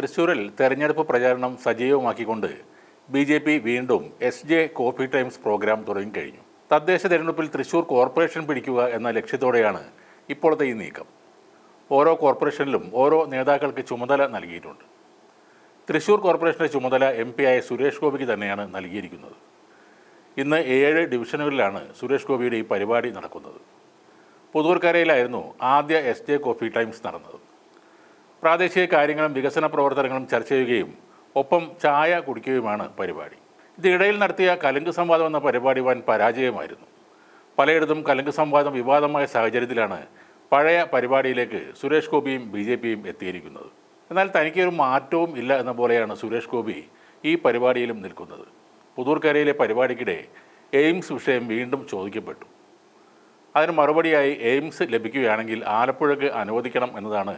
തൃശൂരിൽ തെരഞ്ഞെടുപ്പ് പ്രചാരണം സജീവമാക്കിക്കൊണ്ട് ബി ജെ പി വീണ്ടും S J coffee times programme തുടങ്ങിക്കഴിഞ്ഞു. തദ്ദേശ തെരഞ്ഞെടുപ്പിൽ തൃശൂർ കോർപ്പറേഷൻ പിടിക്കുക എന്ന ലക്ഷ്യത്തോടെയാണ് ഇപ്പോഴത്തെ ഈ നീക്കം. ഓരോ കോർപ്പറേഷനിലും ഓരോ നേതാക്കൾക്ക് ചുമതല നൽകിയിട്ടുണ്ട്. തൃശൂർ കോർപ്പറേഷന്റെ ചുമതല എം പി ആയ സുരേഷ് ഗോപിക്ക് തന്നെയാണ് നൽകിയിരിക്കുന്നത്. ഇന്ന് ഏഴ് ഡിവിഷനുകളിലാണ് സുരേഷ് ഗോപിയുടെ ഈ പരിപാടി നടക്കുന്നത്. പുതൂർക്കരയിലായിരുന്നു ആദ്യ എസ് ജെ കോഫി ടൈംസ് നടന്നത്. പ്രാദേശിക കാര്യങ്ങളും വികസന പ്രവർത്തനങ്ങളും ചർച്ച ചെയ്യുകയും ഒപ്പം ചായ കുടിക്കുകയുമാണ് പരിപാടി. ഇതിനിടയിൽ നടത്തിയ കലുങ്ക് സംവാദം എന്ന പരിപാടി വൻ പരാജയമായിരുന്നു. പലയിടത്തും കലുങ്ക് സംവാദം വിവാദമായ സാഹചര്യത്തിലാണ് പഴയ പരിപാടിയിലേക്ക് സുരേഷ് ഗോപിയും ബി ജെ പിയും എത്തിയിരിക്കുന്നത്. എന്നാൽ തനിക്കൊരു മാറ്റവും ഇല്ല എന്ന പോലെയാണ് സുരേഷ് ഗോപി ഈ പരിപാടിയിലും നിൽക്കുന്നത്. പുതൂർക്കരയിലെ പരിപാടിക്കിടെ എയിംസ് വിഷയം വീണ്ടും ചോദിക്കപ്പെട്ടു. അതിന് മറുപടിയായി എയിംസ് ലഭിക്കുകയാണെങ്കിൽ ആലപ്പുഴക്ക് അനുവദിക്കണം എന്നതാണ്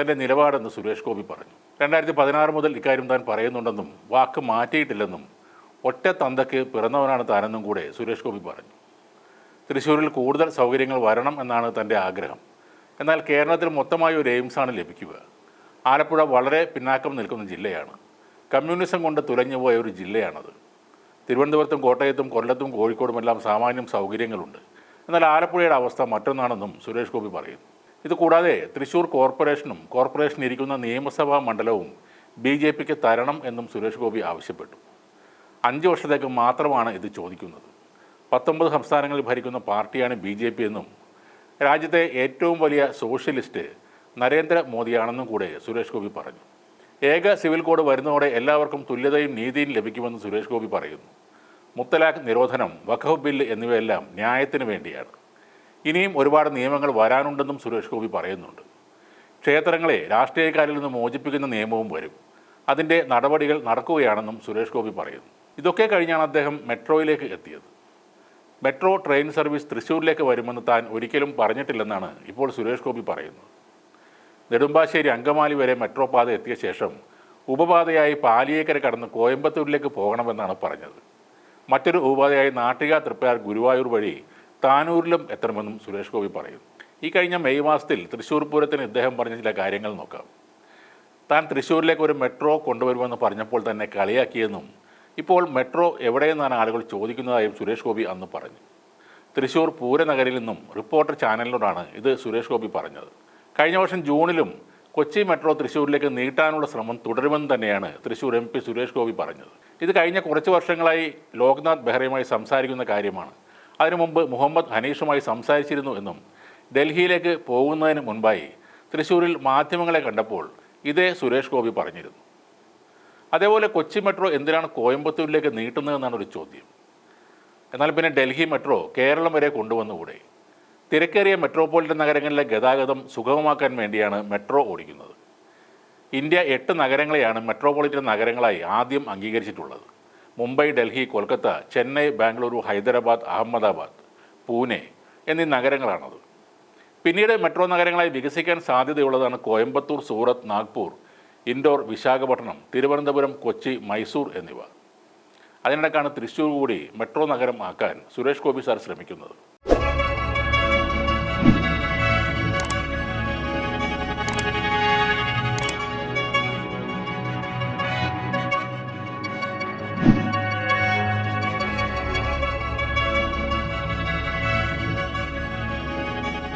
തന്റെ നിലപാടെന്ന് സുരേഷ് ഗോപി പറഞ്ഞു. രണ്ടായിരത്തി പതിനാറ് മുതൽ ഇക്കാര്യം താൻ പറയുന്നുണ്ടെന്നും വാക്ക് മാറ്റിയിട്ടില്ലെന്നും ഒറ്റ തന്തയ്ക്ക് പിറന്നവനാണ് താനെന്നും കൂടെ സുരേഷ് ഗോപി പറഞ്ഞു. തൃശ്ശൂരിൽ കൂടുതൽ സൗകര്യങ്ങൾ വരണം എന്നാണ് തന്റെ ആഗ്രഹം. എന്നാൽ കേരളത്തിൽ മൊത്തമായി ഒരു എയിംസാണ് ലഭിക്കുക. ആലപ്പുഴ വളരെ പിന്നാക്കം നിൽക്കുന്ന ജില്ലയാണ്. കമ്മ്യൂണിസം കൊണ്ട് തുലഞ്ഞുപോയ ഒരു ജില്ലയാണത്. തിരുവനന്തപുരത്തും കോട്ടയത്തും കൊല്ലത്തും കോഴിക്കോടുമെല്ലാം സാമാന്യം സൗകര്യങ്ങളുണ്ട്. എന്നാൽ ആലപ്പുഴയുടെ അവസ്ഥ മറ്റൊന്നാണെന്നും സുരേഷ് ഗോപി പറയുന്നു. ഇത് കൂടാതെ തൃശൂർ കോർപ്പറേഷനും കോർപ്പറേഷൻ ഇരിക്കുന്ന നിയമസഭാ മണ്ഡലവും ബി ജെ പിക്ക് തരണം എന്നും സുരേഷ് ഗോപി ആവശ്യപ്പെട്ടു. അഞ്ച് വർഷത്തേക്ക് മാത്രമാണ് ഇത് ചോദിക്കുന്നത്. പത്തൊമ്പത് സംസ്ഥാനങ്ങളിൽ ഭരിക്കുന്ന പാർട്ടിയാണ് ബി ജെ പി എന്നും രാജ്യത്തെ ഏറ്റവും വലിയ സോഷ്യലിസ്റ്റ് നരേന്ദ്രമോദിയാണെന്നും കൂടെ സുരേഷ് ഗോപി പറഞ്ഞു. ഏക സിവിൽ കോഡ് വരുന്നതോടെ എല്ലാവർക്കും തുല്യതയും നീതിയും ലഭിക്കുമെന്ന് സുരേഷ് ഗോപി പറയുന്നു. മുത്തലാഖ് നിരോധനം വഖഫ് ബില്ല് എന്നിവയെല്ലാം ന്യായത്തിന് വേണ്ടിയാണ്. ഇനിയും ഒരുപാട് നിയമങ്ങൾ വരാനുണ്ടെന്നും സുരേഷ് ഗോപി പറയുന്നുണ്ട്. ക്ഷേത്രങ്ങളെ രാഷ്ട്രീയക്കാരിൽ നിന്ന് മോചിപ്പിക്കുന്ന നിയമവും വരും. അതിന്റെ നടപടികൾ നടക്കുകയാണെന്നും സുരേഷ് ഗോപി പറയുന്നു. ഇതൊക്കെ കഴിഞ്ഞാണ് അദ്ദേഹം മെട്രോയിലേക്ക് എത്തിയത്. മെട്രോ ട്രെയിൻ സർവീസ് തൃശ്ശൂരിലേക്ക് വരുമെന്ന് താൻ ഒരിക്കലും പറഞ്ഞിട്ടില്ലെന്നാണ് ഇപ്പോൾ സുരേഷ് ഗോപി പറയുന്നത്. നെടുമ്പാശ്ശേരി അങ്കമാലി വരെ മെട്രോ പാത എത്തിയ ശേഷം ഉപപാതയായി പാലിയേക്കര കടന്ന് കോയമ്പത്തൂരിലേക്ക് പോകണമെന്നാണ് പറഞ്ഞത്. മറ്റൊരു ഉപപാതയായി നാട്ടിക തൃപ്പയാർ ഗുരുവായൂർ വഴി താനൂരിലും എത്തണമെന്നും സുരേഷ് ഗോപി പറയുന്നു ഈ കഴിഞ്ഞ മെയ് മാസത്തിൽ തൃശ്ശൂർ പൂരത്തിന് ഇദ്ദേഹം പറഞ്ഞ ചില കാര്യങ്ങൾ നോക്കാം. താൻ തൃശ്ശൂരിലേക്ക് ഒരു മെട്രോ കൊണ്ടുവരുമെന്ന് പറഞ്ഞപ്പോൾ തന്നെ കളിയാക്കിയെന്നും ഇപ്പോൾ മെട്രോ എവിടെയെന്നാണ് ആളുകൾ ചോദിക്കുന്നതായും സുരേഷ് ഗോപി അന്ന് പറഞ്ഞു. തൃശ്ശൂർ പൂരനഗരിൽ നിന്നും റിപ്പോർട്ടർ ചാനലിനോടാണ് ഇത് സുരേഷ് ഗോപി പറഞ്ഞത്. കഴിഞ്ഞ വർഷം ജൂണിലും കൊച്ചി മെട്രോ തൃശ്ശൂരിലേക്ക് നീട്ടാനുള്ള ശ്രമം തുടരുമെന്ന് തന്നെയാണ് തൃശ്ശൂർ എം പി സുരേഷ് ഗോപി പറഞ്ഞത്. ഇത് കഴിഞ്ഞ കുറച്ച് വർഷങ്ങളായി ലോക്നാഥ് ബെഹ്റയുമായി സംസാരിക്കുന്ന കാര്യമാണ്. അതിനു മുമ്പ് മുഹമ്മദ് ഹനീഷുമായി സംസാരിച്ചിരുന്നു എന്നും ഡൽഹിയിലേക്ക് പോകുന്നതിന് മുൻപായി തൃശ്ശൂരിൽ മാധ്യമങ്ങളെ കണ്ടപ്പോൾ ഇതേ സുരേഷ് ഗോപി പറഞ്ഞിരുന്നു. അതേപോലെ കൊച്ചി മെട്രോ എന്തിനാണ് കോയമ്പത്തൂരിലേക്ക് നീട്ടുന്നതെന്നാണ് ഒരു ചോദ്യം. എന്നാൽ പിന്നെ ഡൽഹി മെട്രോ കേരളം വരെ കൊണ്ടുവന്നുകൂടെ? തിരക്കേറിയ മെട്രോപൊളിറ്റൻ നഗരങ്ങളിലെ ഗതാഗതം സുഗമമാക്കാൻ വേണ്ടിയാണ് മെട്രോ ഓടിക്കുന്നത്. ഇന്ത്യ എട്ട് നഗരങ്ങളെയാണ് മെട്രോപൊളിറ്റൻ നഗരങ്ങളായി ആദ്യം അംഗീകരിച്ചിട്ടുള്ളത്. മുംബൈ ഡൽഹി കൊൽക്കത്ത ചെന്നൈ ബാംഗ്ലൂരു ഹൈദരാബാദ് അഹമ്മദാബാദ് പൂനെ എന്നീ നഗരങ്ങളാണത്. പിന്നീട് മെട്രോ നഗരങ്ങളായി വികസിക്കാൻ സാധ്യതയുള്ളതാണ് കോയമ്പത്തൂർ സൂറത്ത് നാഗ്പൂർ ഇൻഡോർ വിശാഖപട്ടണം തിരുവനന്തപുരം കൊച്ചി മൈസൂർ എന്നിവ. അതിനിടക്കാണ് തൃശ്ശൂർ കൂടി മെട്രോ നഗരം ആക്കാൻ സുരേഷ് ഗോപി സാർ ശ്രമിക്കുന്നത്.